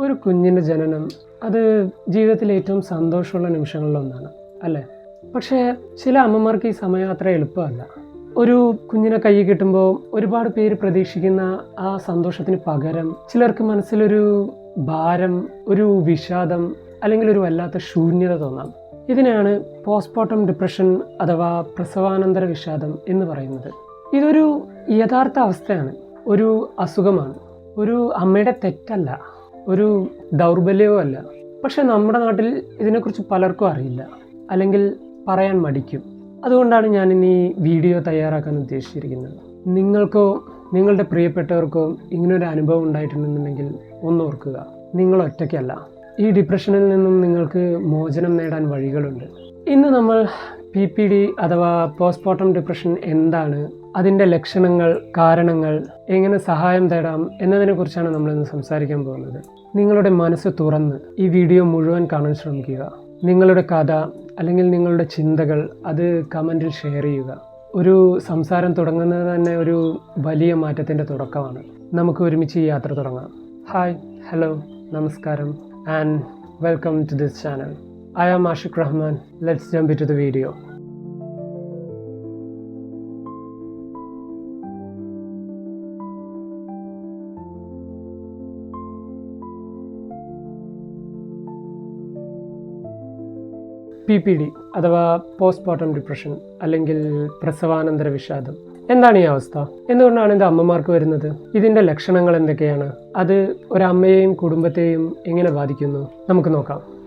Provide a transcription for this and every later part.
ഒരു കുഞ്ഞിന്റെ ജനനം അത് ജീവിതത്തിലെ ഏറ്റവും സന്തോഷമുള്ള നിമിഷങ്ങളിലൊന്നാണ് അല്ലേ? പക്ഷേ ചില അമ്മമാർക്ക് ഈ സമയം അത്ര എളുപ്പമല്ല. ഒരു കുഞ്ഞിനെ കൈ കിട്ടുമ്പോൾ ഒരുപാട് പേര് പ്രതീക്ഷിക്കുന്ന ആ സന്തോഷത്തിന് പകരം ചിലർക്ക് മനസ്സിലൊരു ഭാരം ഒരു വിഷാദം അല്ലെങ്കിൽ ഒരു വല്ലാത്ത ശൂന്യത തോന്നാം. ഇതിനെയാണ് പോസ്റ്റ്മോർട്ടം ഡിപ്രഷൻ അഥവാ പ്രസവാനന്തര വിഷാദം എന്ന് പറയുന്നത്. ഇതൊരു യഥാർത്ഥ അവസ്ഥയാണ് ഒരു അസുഖമാണ് ഒരു അമ്മയുടെ തെറ്റല്ല. ഒരു ദൗർബല്യവും അല്ല. പക്ഷെ നമ്മുടെ നാട്ടിൽ ഇതിനെക്കുറിച്ച് പലർക്കും അറിയില്ല. അല്ലെങ്കിൽ പറയാൻ മടിക്കും. അതുകൊണ്ടാണ് ഞാൻ ഇനി വീഡിയോ തയ്യാറാക്കാൻ ഉദ്ദേശിച്ചിരിക്കുന്നത്. നിങ്ങൾക്കോ നിങ്ങളുടെ പ്രിയപ്പെട്ടവർക്കോ ഇങ്ങനൊരു അനുഭവം ഉണ്ടായിട്ടുണ്ടെന്നുണ്ടെങ്കിൽ ഒന്ന് ഓർക്കുക. നിങ്ങൾ ഒറ്റയ്ക്കല്ല. ഈ ഡിപ്രഷനിൽ നിന്നും നിങ്ങൾക്ക് മോചനം നേടാൻ വഴികളുണ്ട്. ഇന്ന് നമ്മൾ പി പി ഡി അഥവാ പോസ്റ്റ്മോർട്ടം ഡിപ്രഷൻ എന്താണ് അതിന്റെ ലക്ഷണങ്ങൾ കാരണങ്ങൾ എങ്ങനെ സഹായം തേടാം എന്നതിനെക്കുറിച്ചാണ് നമ്മളിന്ന് സംസാരിക്കാൻ പോകുന്നത്. നിങ്ങളുടെ മനസ്സ് തുറന്ന് ഈ വീഡിയോ മുഴുവൻ കാണാൻ ശ്രമിക്കുക. നിങ്ങളുടെ കഥ അല്ലെങ്കിൽ നിങ്ങളുടെ ചിന്തകൾ അത് കമന്റിൽ ഷെയർ ചെയ്യുക. ഒരു സംസാരം തുടങ്ങുന്നത് തന്നെ ഒരു വലിയ മാറ്റത്തിന്റെ തുടക്കമാണ്. നമുക്ക് ഒരുമിച്ച് ഈ യാത്ര തുടങ്ങാം. ഹായ് ഹലോ നമസ്കാരം and welcome to this channel I am Ashiq Rahman let's jump to the video P P D അഥവാ പോസ്റ്റ്മോർട്ടം ഡിപ്രഷൻ അല്ലെങ്കിൽ പ്രസവാനന്തര വിഷാദം. എന്താണ് ഈ അവസ്ഥ? എന്തുകൊണ്ടാണ് ഇത് അമ്മമാർക്ക് വരുന്നത്. ഇതിന്റെ ലക്ഷണങ്ങൾ എന്തൊക്കെയാണ്? അത് ഒരമ്മയെയും കുടുംബത്തെയും എങ്ങനെ ബാധിക്കുന്നു? നമുക്ക് നോക്കാം.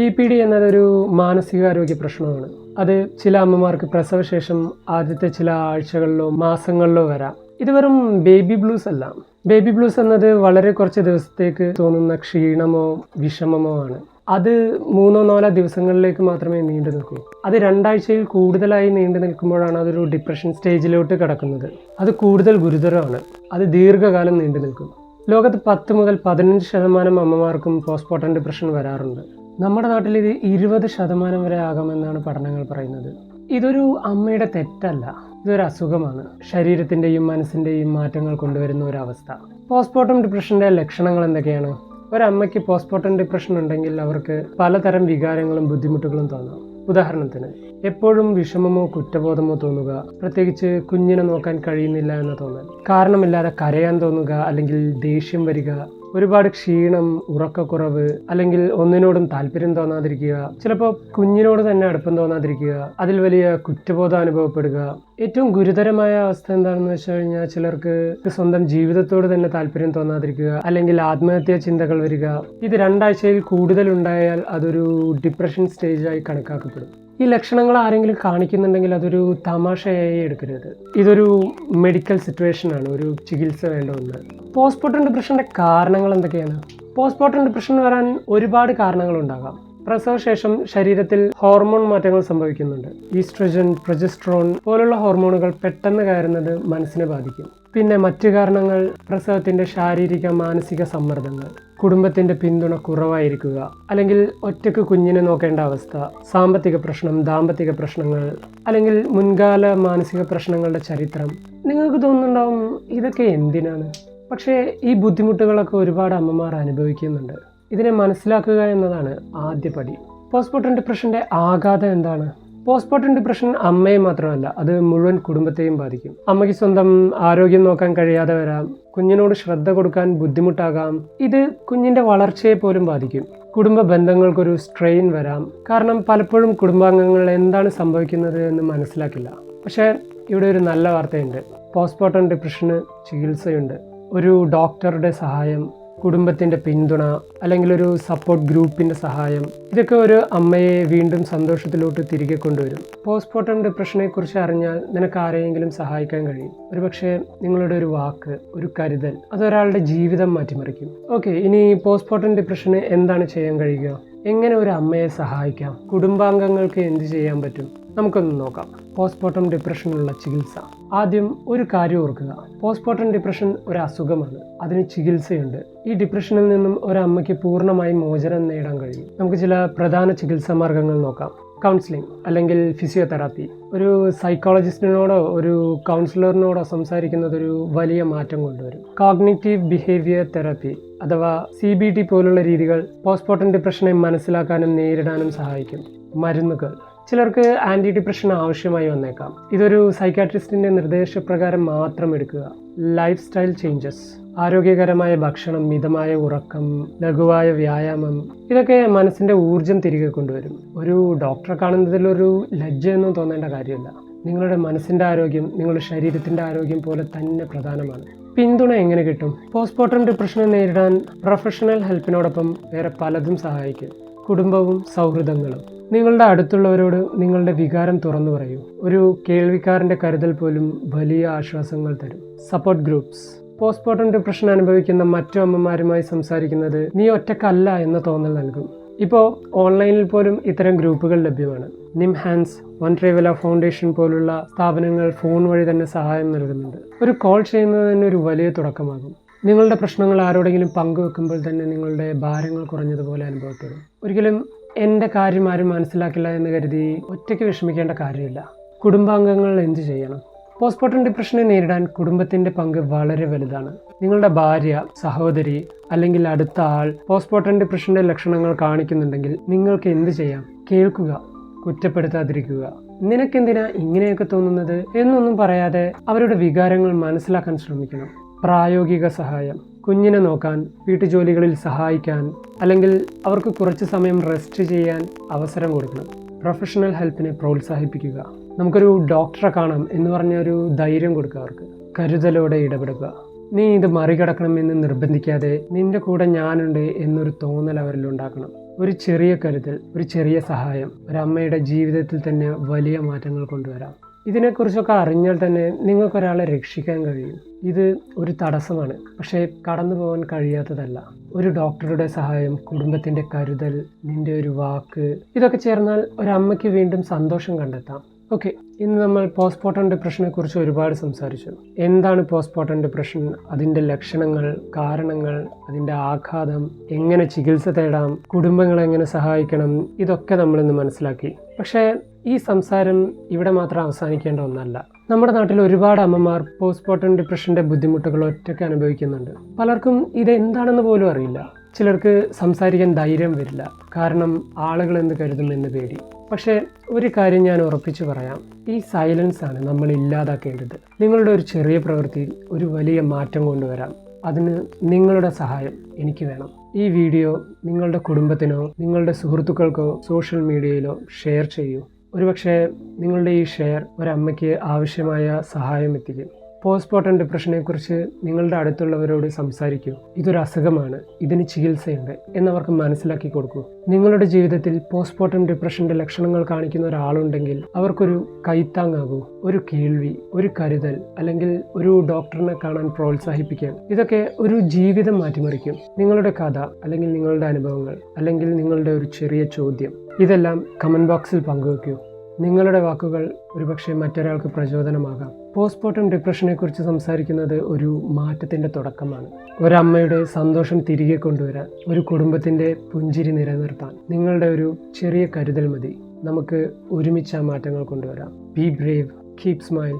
പി പി ഡി എന്നതൊരു മാനസികാരോഗ്യ പ്രശ്നമാണ്. അത് ചില അമ്മമാർക്ക് പ്രസവശേഷം ആദ്യത്തെ ചില ആഴ്ചകളിലോ മാസങ്ങളിലോ വരാം. ഇത് വെറും ബേബി ബ്ലൂസ് അല്ല. ബേബി ബ്ലൂസ് എന്നത് വളരെ കുറച്ച് ദിവസത്തേക്ക് തോന്നുന്ന ക്ഷീണമോ വിഷമമോ ആണ്. അത് മൂന്നോ നാലോ ദിവസങ്ങളിലേക്ക് മാത്രമേ നീണ്ടു നിൽക്കൂ. അത് രണ്ടാഴ്ചയിൽ കൂടുതലായി നീണ്ടു നിൽക്കുമ്പോഴാണ് അതൊരു ഡിപ്രഷൻ സ്റ്റേജിലോട്ട് കിടക്കുന്നത്. അത് കൂടുതൽ ഗുരുതരമാണ്. അത് ദീർഘകാലം നീണ്ടു നിൽക്കും. ലോകത്ത് പത്ത് മുതൽ പതിനഞ്ച് ശതമാനം അമ്മമാർക്കും പോസ്റ്റ്മോർട്ടം ഡിപ്രഷൻ വരാറുണ്ട്. നമ്മുടെ നാട്ടിൽ ഇത് ഇരുപത് ശതമാനം വരെ ആകാമെന്നാണ് പഠനങ്ങൾ പറയുന്നത്. ഇതൊരു അമ്മയുടെ തെറ്റല്ല. ഇതൊരു അസുഖമാണ്. ശരീരത്തിന്റെയും മനസ്സിന്റെയും മാറ്റങ്ങൾ കൊണ്ടുവരുന്ന ഒരു അവസ്ഥ. പോസ്റ്റ്മോർട്ടം ഡിപ്രഷന്റെ ലക്ഷണങ്ങൾ എന്തൊക്കെയാണ്? ഒരമ്മയ്ക്ക് പോസ്റ്റ്മോർട്ടം ഡിപ്രഷൻ ഉണ്ടെങ്കിൽ അവർക്ക് പലതരം വികാരങ്ങളും ബുദ്ധിമുട്ടുകളും തോന്നാം. ഉദാഹരണത്തിന് എപ്പോഴും വിഷമമോ കുറ്റബോധമോ തോന്നുക പ്രത്യേകിച്ച് കുഞ്ഞിനെ നോക്കാൻ കഴിയുന്നില്ല എന്ന് തോന്നൽ. കാരണമില്ലാതെ കരയാൻ തോന്നുക അല്ലെങ്കിൽ ദേഷ്യം വരിക ഒരുപാട് ക്ഷീണം ഉറക്കക്കുറവ് അല്ലെങ്കിൽ ഒന്നിനോടും താല്പര്യം തോന്നാതിരിക്കുക ചിലപ്പോൾ കുഞ്ഞിനോട് തന്നെ അടുപ്പം തോന്നാതിരിക്കുക അതിൽ വലിയ കുറ്റബോധം അനുഭവപ്പെടുക. ഏറ്റവും ഗുരുതരമായ അവസ്ഥ എന്താണെന്ന് വെച്ച് കഴിഞ്ഞാൽ ചിലർക്ക് സ്വന്തം ജീവിതത്തോട് തന്നെ താല്പര്യം തോന്നാതിരിക്കുക അല്ലെങ്കിൽ ആത്മഹത്യാ ചിന്തകൾ വരിക. ഇത് രണ്ടാഴ്ചയിൽ കൂടുതൽ ഉണ്ടായാൽ അതൊരു ഡിപ്രഷൻ സ്റ്റേജായി കണക്കാക്കപ്പെടും. ഈ ലക്ഷണങ്ങൾ ആരെങ്കിലും കാണിക്കുന്നുണ്ടെങ്കിൽ അതൊരു തമാശയായി എടുക്കരുത്. ഇതൊരു മെഡിക്കൽ സിറ്റുവേഷൻ ആണ്. ഒരു ചികിത്സ വേണ്ട ഒന്ന്. പോസ്റ്റ്മോർട്ടം ഡിപ്രഷന്റെ കാരണങ്ങൾ എന്തൊക്കെയാണ്? പോസ്റ്റ്മോർട്ടം ഡിപ്രഷൻ വരാൻ ഒരുപാട് കാരണങ്ങൾ കാരണങ്ങളുണ്ടാകാം പ്രസവശേഷം ശരീരത്തിൽ ഹോർമോൺ മാറ്റങ്ങൾ സംഭവിക്കുന്നുണ്ട്. ഈസ്ട്രജൻ പ്രൊജസ്ട്രോൺ പോലുള്ള ഹോർമോണുകൾ പെട്ടെന്ന് കയറുന്നത് മനസ്സിനെ ബാധിക്കും. പിന്നെ മറ്റു കാരണങ്ങൾ പ്രസവത്തിന്റെ ശാരീരിക മാനസിക സമ്മർദ്ദങ്ങൾ. കുടുംബത്തിന്റെ പിന്തുണ കുറവായിരിക്കുക അല്ലെങ്കിൽ ഒറ്റയ്ക്ക് കുഞ്ഞിനെ നോക്കേണ്ട അവസ്ഥ സാമ്പത്തിക പ്രശ്നം ദാമ്പത്തിക പ്രശ്നങ്ങൾ അല്ലെങ്കിൽ മുൻകാല മാനസിക പ്രശ്നങ്ങളുടെ ചരിത്രം. നിങ്ങൾക്ക് തോന്നുന്നുണ്ടാവും ഇതൊക്കെ എന്തിനാണ്? പക്ഷേ ഈ ബുദ്ധിമുട്ടുകളൊക്കെ ഒരുപാട് അമ്മമാർ അനുഭവിക്കുന്നുണ്ട്. ഇതിനെ മനസ്സിലാക്കുക എന്നതാണ് ആദ്യ പടി. പോസ്റ്റ്മോർട്ടം ഡിപ്രഷന്റെ ആഘാതം എന്താണ്? പോസ്റ്റ്മോർട്ടം ഡിപ്രഷൻ അമ്മയെ മാത്രമല്ല അത് മുഴുവൻ കുടുംബത്തെയും ബാധിക്കും. അമ്മയ്ക്ക് സ്വന്തം ആരോഗ്യം നോക്കാൻ കഴിയാതെ വരാം കുഞ്ഞിനോട് ശ്രദ്ധ കൊടുക്കാൻ ബുദ്ധിമുട്ടാകാം ഇത് കുഞ്ഞിന്റെ വളർച്ചയെ പോലും ബാധിക്കും. കുടുംബ ബന്ധങ്ങൾക്കൊരു സ്ട്രെയിൻ വരാം. കാരണം പലപ്പോഴും കുടുംബാംഗങ്ങൾ എന്താണ് സംഭവിക്കുന്നത് എന്ന് മനസ്സിലാക്കില്ല. പക്ഷേ ഇവിടെ ഒരു നല്ല വാർത്തയുണ്ട്. പോസ്റ്റ്മോർട്ടം ഡിപ്രഷന് ചികിത്സയുണ്ട്. ഒരു ഡോക്ടറുടെ സഹായം കുടുംബത്തിന്റെ പിന്തുണ അല്ലെങ്കിൽ ഒരു സപ്പോർട്ട് ഗ്രൂപ്പിന്റെ സഹായം ഇതൊക്കെ ഒരു അമ്മയെ വീണ്ടും സന്തോഷത്തിലോട്ട് തിരികെ കൊണ്ടുവരും. പോസ്റ്റ്മോർട്ടം ഡിപ്രഷനെക്കുറിച്ച് അറിഞ്ഞാൽ നിനക്ക് ആരെയെങ്കിലും സഹായിക്കാൻ കഴിയും. ഒരുപക്ഷെ നിങ്ങളുടെ ഒരു വാക്ക് ഒരു കരുതൽ അതൊരാളുടെ ജീവിതം മാറ്റിമറിക്കും. ഓക്കെ ഇനി പോസ്റ്റ്മോർട്ടം ഡിപ്രഷന് എന്താണ് ചെയ്യാൻ കഴിയുക? എങ്ങനെ ഒരു അമ്മയെ സഹായിക്കാം? കുടുംബാംഗങ്ങൾക്ക് എന്ത് ചെയ്യാൻ പറ്റും? നമുക്കൊന്ന് നോക്കാം. പോസ്റ്റ്മോർട്ടം ഡിപ്രഷനുള്ള ചികിത്സ. ആദ്യം ഒരു കാര്യം ഓർക്കുക. പോസ്റ്റ്മോർട്ടം ഡിപ്രഷൻ ഒരു അസുഖമാണ് അതിന് ചികിത്സയുണ്ട്. ഈ ഡിപ്രഷനിൽ നിന്നും ഒരമ്മയ്ക്ക് പൂർണമായി മോചനം നേടാൻ കഴിയും. നമുക്ക് ചില പ്രധാന ചികിത്സാ മാർഗങ്ങൾ നോക്കാം. കൗൺസിലിംഗ് അല്ലെങ്കിൽ ഫിസിയോതെറാപ്പി. ഒരു സൈക്കോളജിസ്റ്റിനോടോ ഒരു കൗൺസിലറിനോടോ സംസാരിക്കുന്നത് ഒരു വലിയ മാറ്റം കൊണ്ടുവരും. Cognitive behaviour therapy. അഥവാ സി ബി ടി പോലുള്ള രീതികൾ പോസ്റ്റ്മോർട്ടം ഡിപ്രഷനെ മനസ്സിലാക്കാനും നേരിടാനും സഹായിക്കും. മരുന്നുകൾ. ചിലർക്ക് ആന്റി ഡിപ്രഷൻ ആവശ്യമായി വന്നേക്കാം. ഇതൊരു സൈക്കാട്രിസ്റ്റിന്റെ നിർദ്ദേശപ്രകാരം മാത്രം എടുക്കുക. ലൈഫ് സ്റ്റൈൽ ചേഞ്ചസ് ആരോഗ്യകരമായ ഭക്ഷണം മിതമായ ഉറക്കം ലഘുവായ വ്യായാമം ഇതൊക്കെ മനസ്സിന്റെ ഊർജം തിരികെ കൊണ്ടുവരും. ഒരു ഡോക്ടറെ കാണുന്നതിൽ ഒരു ലജ്ജയൊന്നും തോന്നേണ്ട കാര്യമില്ല. നിങ്ങളുടെ മനസ്സിന്റെ ആരോഗ്യം നിങ്ങളുടെ ശരീരത്തിന്റെ ആരോഗ്യം പോലെ തന്നെ പ്രധാനമാണ്. പിന്തുണ എങ്ങനെ കിട്ടും? പോസ്റ്റ്മോർട്ടം ഡിപ്രഷനെ നേരിടാൻ പ്രൊഫഷണൽ ഹെൽപ്പിനോടൊപ്പം വേറെ പലതും സഹായിക്കും. കുടുംബവും സൗഹൃദങ്ങളും. നിങ്ങളുടെ അടുത്തുള്ളവരോട് നിങ്ങളുടെ വികാരം തുറന്നു പറയൂ. ഒരു കേൾവിക്കാരന്റെ കരുതൽ പോലും വലിയ ആശ്വാസങ്ങൾ തരും. സപ്പോർട്ട് ഗ്രൂപ്പ്സ് പോസ്റ്റ്മോർട്ടം ഡിപ്രഷൻ അനുഭവിക്കുന്ന മറ്റു അമ്മമാരുമായി സംസാരിക്കുന്നത് നീ ഒറ്റക്കല്ല എന്ന തോന്നൽ നൽകും. ഇപ്പോൾ ഓൺലൈനിൽ പോലും ഇത്തരം ഗ്രൂപ്പുകൾ ലഭ്യമാണ്. NIMHANS Vandrevala foundation പോലുള്ള സ്ഥാപനങ്ങൾ ഫോൺ വഴി തന്നെ സഹായം നൽകുന്നുണ്ട്. ഒരു കോൾ ചെയ്യുന്നത് തന്നെ ഒരു വലിയ തുടക്കമാകും. നിങ്ങളുടെ പ്രശ്നങ്ങൾ ആരോടെങ്കിലും പങ്കുവെക്കുമ്പോൾ തന്നെ നിങ്ങളുടെ ഭാരങ്ങൾ കുറഞ്ഞതുപോലെ അനുഭവപ്പെടും. ഒരിക്കലും എന്റെ കാര്യം ആരും മനസ്സിലാക്കില്ല എന്ന് കരുതി ഒറ്റയ്ക്ക് വിഷമിക്കേണ്ട കാര്യമില്ല. കുടുംബാംഗങ്ങൾ എന്ത് ചെയ്യണം? പോസ്റ്റ്മോർട്ടം ഡിപ്രഷനെ നേരിടാൻ കുടുംബത്തിന്റെ പങ്ക് വളരെ വലുതാണ്. നിങ്ങളുടെ ഭാര്യ സഹോദരി അല്ലെങ്കിൽ അടുത്ത ആൾ പോസ്റ്റ്മോർട്ടം ഡിപ്രഷന്റെ ലക്ഷണങ്ങൾ കാണിക്കുന്നുണ്ടെങ്കിൽ നിങ്ങൾക്ക് എന്ത് ചെയ്യാം? കേൾക്കുക കുറ്റപ്പെടുത്താതിരിക്കുക. നിനക്കെന്തിനാ ഇങ്ങനെയൊക്കെ തോന്നുന്നത് എന്നൊന്നും പറയാതെ അവരുടെ വികാരങ്ങൾ മനസ്സിലാക്കാൻ ശ്രമിക്കണം. പ്രായോഗിക സഹായം കുഞ്ഞിനെ നോക്കാൻ വീട്ടുജോലികളിൽ സഹായിക്കാൻ അല്ലെങ്കിൽ അവർക്ക് കുറച്ച് സമയം റെസ്റ്റ് ചെയ്യാൻ അവസരം കൊടുക്കണം. പ്രൊഫഷണൽ ഹെൽപ്പിനെ പ്രോത്സാഹിപ്പിക്കുക. നമുക്കൊരു ഡോക്ടറെ കാണാം എന്ന് പറഞ്ഞ ഒരു ധൈര്യം കൊടുക്കുക അവർക്ക്. കരുതലോടെ ഇടപെടുക. നീ ഇത് മറികടക്കണമെന്ന് നിർബന്ധിക്കാതെ നിന്റെ കൂടെ ഞാനുണ്ട് എന്നൊരു തോന്നൽ അവരിൽ ഉണ്ടാക്കണം. ഒരു ചെറിയ കരുതൽ ഒരു ചെറിയ സഹായം ഒരമ്മയുടെ ജീവിതത്തിൽ തന്നെ വലിയ മാറ്റങ്ങൾ കൊണ്ടുവരാം. ഇതിനെക്കുറിച്ചൊക്കെ അറിഞ്ഞാൽ തന്നെ നിങ്ങൾക്കൊരാളെ രക്ഷിക്കാൻ കഴിയും. ഇത് ഒരു തടസ്സമാണ്. പക്ഷേ കടന്നു പോകാൻ കഴിയാത്തതല്ല. ഒരു ഡോക്ടറുടെ സഹായം കുടുംബത്തിന്റെ കരുതൽ നിന്റെ ഒരു വാക്ക് ഇതൊക്കെ ചേർന്നാൽ ഒരമ്മയ്ക്ക് വീണ്ടും സന്തോഷം കണ്ടെത്താം. ഓക്കെ ഇന്ന് നമ്മൾ പോസ്റ്റ്മോർട്ടം ഡിപ്രഷനെ കുറിച്ച് ഒരുപാട് സംസാരിച്ചു. എന്താണ് പോസ്റ്റ്മോർട്ടം ഡിപ്രഷൻ അതിന്റെ ലക്ഷണങ്ങൾ കാരണങ്ങൾ അതിന്റെ ആഘാതം എങ്ങനെ ചികിത്സ തേടാം കുടുംബങ്ങളെ എങ്ങനെ സഹായിക്കണം ഇതൊക്കെ നമ്മളിന്ന് മനസ്സിലാക്കി. പക്ഷേ ഈ സംസാരം ഇവിടെ മാത്രം അവസാനിക്കേണ്ട ഒന്നല്ല. നമ്മുടെ നാട്ടിൽ ഒരുപാട് അമ്മമാർ പോസ്റ്റ്മോർട്ടം ഡിപ്രഷന്റെ ബുദ്ധിമുട്ടുകൾ ഒറ്റയ്ക്ക് അനുഭവിക്കുന്നുണ്ട്. പലർക്കും ഇത് എന്താണെന്ന് പോലും അറിയില്ല. ചിലർക്ക് സംസാരിക്കാൻ ധൈര്യം വരില്ല. കാരണം ആളുകൾ എന്ത് കരുതുമെന്ന് പേടി. പക്ഷേ ഒരു കാര്യം ഞാൻ ഉറപ്പിച്ചു പറയാം. ഈ സൈലൻസ് ആണ് നമ്മൾ ഇല്ലാതാക്കേണ്ടത്. നിങ്ങളുടെ ഒരു ചെറിയ പ്രവൃത്തിയിൽ ഒരു വലിയ മാറ്റം കൊണ്ടുവരാം അതിന് നിങ്ങളുടെ സഹായം എനിക്ക് വേണം. ഈ വീഡിയോ നിങ്ങളുടെ കുടുംബത്തിനോ നിങ്ങളുടെ സുഹൃത്തുക്കൾക്കോ സോഷ്യൽ മീഡിയയിലോ ഷെയർ ചെയ്യൂ. ഒരുപക്ഷെ നിങ്ങളുടെ ഈ ഷെയർ ഒരമ്മയ്ക്ക് ആവശ്യമായ സഹായം എത്തിക്കും. പോസ്റ്റ്മോർട്ടം ഡിപ്രഷനെ കുറിച്ച് നിങ്ങളുടെ അടുത്തുള്ളവരോട് സംസാരിക്കൂ. ഇതൊരു അസുഖമാണ്. ഇതിന് ചികിത്സയുണ്ട് എന്നവർക്ക് മനസ്സിലാക്കി കൊടുക്കൂ. നിങ്ങളുടെ ജീവിതത്തിൽ പോസ്റ്റ്മോർട്ടം ഡിപ്രഷന്റെ ലക്ഷണങ്ങൾ കാണിക്കുന്ന ഒരാളുണ്ടെങ്കിൽ അവർക്കൊരു കൈത്താങ്ങാകൂ. ഒരു കേൾവി ഒരു കരുതൽ അല്ലെങ്കിൽ ഒരു ഡോക്ടറിനെ കാണാൻ പ്രോത്സാഹിപ്പിക്കാൻ. ഇതൊക്കെ ഒരു ജീവിതം മാറ്റിമറിക്കും. നിങ്ങളുടെ കഥ അല്ലെങ്കിൽ നിങ്ങളുടെ അനുഭവങ്ങൾ അല്ലെങ്കിൽ നിങ്ങളുടെ ഒരു ചെറിയ ചോദ്യം. ഇതെല്ലാം കമന്റ് ബോക്സിൽ പങ്കുവെക്കൂ നിങ്ങളുടെ വാക്കുകൾ ഒരുപക്ഷെ മറ്റൊരാൾക്ക് പ്രചോദനമാകാം. പോസ്റ്റ്മോർട്ടം ഡിപ്രഷനെ കുറിച്ച് സംസാരിക്കുന്നത് ഒരു മാറ്റത്തിന്റെ തുടക്കമാണ്. ഒരമ്മയുടെ സന്തോഷം തിരികെ കൊണ്ടുവരാൻ ഒരു കുടുംബത്തിന്റെ പുഞ്ചിരി നിലനിർത്താൻ നിങ്ങളുടെ ഒരു ചെറിയ കരുതൽ മതി. നമുക്ക് ഒരുമിച്ച് ആ മാറ്റങ്ങൾ കൊണ്ടുവരാം. Be brave keep smile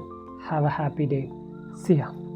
have a happy day സിയാം